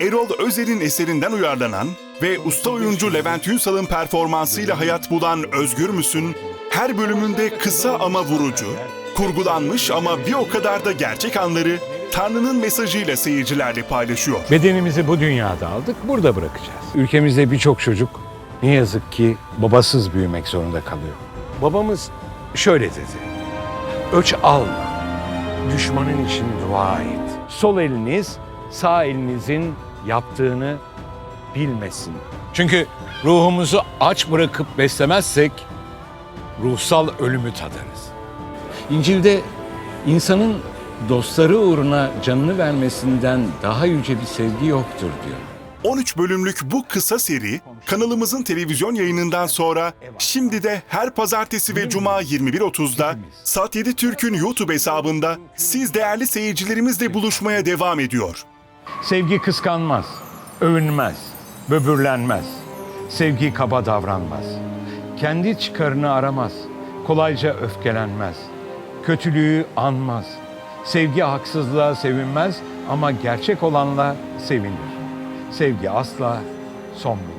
Erol Özer'in eserinden uyarlanan ve usta oyuncu Levent Ünsal'ın performansıyla hayat bulan Özgür Müsün, her bölümünde kısa ama vurucu, kurgulanmış ama bir o kadar da gerçek anları Tanrı'nın mesajıyla seyircilerle paylaşıyor. Bedenimizi bu dünyada aldık, burada bırakacağız. Ülkemizde birçok çocuk ne yazık ki babasız büyümek zorunda kalıyor. Babamız şöyle dedi. Öç alma, düşmanın için dua et. Sol eliniz sağ elinizin yaptığını bilmesin. Çünkü ruhumuzu aç bırakıp beslemezsek ruhsal ölümü tadarız. İncil'de insanın dostları uğruna canını vermesinden daha yüce bir sevgi yoktur diyor. 13 bölümlük bu kısa seri kanalımızın televizyon yayınından sonra şimdi de her pazartesi ve cuma 21.30'da Sat 7 Türk'ün YouTube hesabında siz değerli seyircilerimizle buluşmaya devam ediyor. Sevgi kıskanmaz, övünmez, böbürlenmez. Sevgi kaba davranmaz. Kendi çıkarını aramaz, kolayca öfkelenmez. Kötülüğü anmaz. Sevgi haksızlığa sevinmez ama gerçek olanla sevinir. Sevgi asla son bulmaz.